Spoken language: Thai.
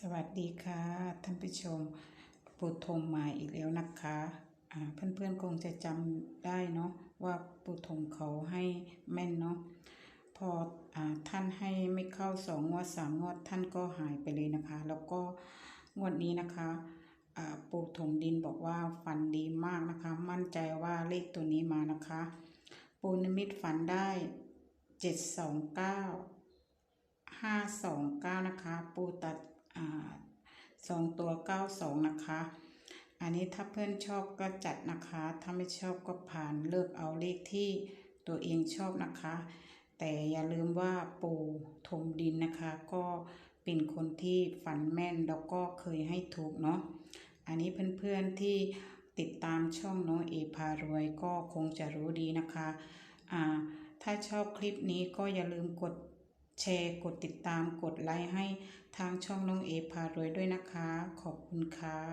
สวัสดีค่ะท่านผู้ชมปูทงมาอีกแล้วนะคะอ่าเพื่อนๆคงจะจำได้เนาะว่าปูทงเขาให้แม่นเนาะพออาท่านให้ไม่เข้าสองงวดสามงวดท่านก็หายไปเลยนะคะ แล้วก็งวดนี้นะคะอ่าปูถมดินบอกว่าฝันดีมากนะคะ มั่นใจว่าเลขตัวนี้มานะคะ ปูนิมิตฝันได้เจ็ดสองเก้าห้าสองเก้านะคะ ปู สองตัวเก้าสองนะคะ อันนี้ถ้าเพื่อนชอบก็จัดนะคะ ถ้าไม่ชอบก็ผ่านเลือกเอาเลขที่ตัวเองชอบนะคะ แต่อย่าลืมว่าปู่ถมดินนะคะ ก็เป็นคนที่ฝันแม่นแล้วก็เคยให้ถูกเนาะ อันนี้เพื่อนๆที่ติดตามช่องน้องเอพารวยก็คงจะรู้ดีนะคะ อ่า ถ้าชอบคลิปนี้ก็อย่าลืมกด แชร์กดติดตามกดไลค์ให้ทางช่องน้องเอพารวยด้วยนะคะ ขอบคุณค่ะ